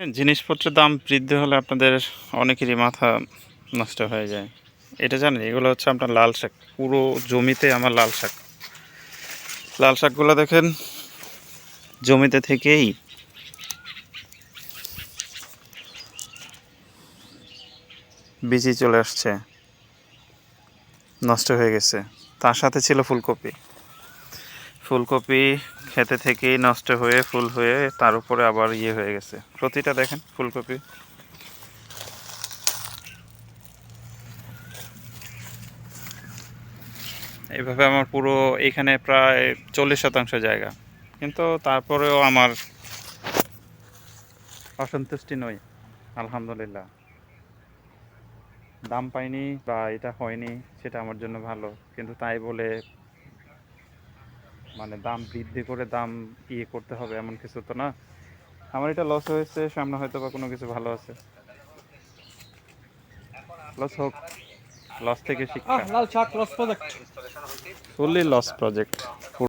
জিনিসপত্রের দাম বৃদ্ধি হলে আপনাদের অনেকেরই মাথা নষ্ট হয়ে যায়। এটা জানেন, এগুলো হচ্ছে আপনার লাল শাক। পুরো জমিতে আমার লাল শাক। লাল শাকগুলো দেখেন, জমিতে থেকেই বিচি চলে আসছে। নষ্ট হয়ে গেছে। তার সাথে ছিল ফুলকপি। ফুলকপি খেতে থেকেই নষ্ট হয়ে, ফুল হয়ে তার উপরে আবার ইয়ে হয়ে গেছে। প্রতিটা দেখেন ফুলকপি। এইভাবে আমার পুরো এখানে প্রায় চল্লিশ শতাংশ জায়গা। কিন্তু তারপরেও আমার অসন্তুষ্টি নই, আলহামদুলিল্লাহ। দাম পাইনি বা এটা হয়নি, সেটা আমার জন্য ভালো। কিন্তু তাই বলে মানে দাম বৃদ্ধি করে দাম ইয়ে করতে হবে এমন কিছু তো না। আমার এটা লস হয়েছে সামনে হয়তো বা কোনো কিছু ভালো আছে। লস হোক লস থেকে শিক্ষা। লাল শাক loss project fully loss project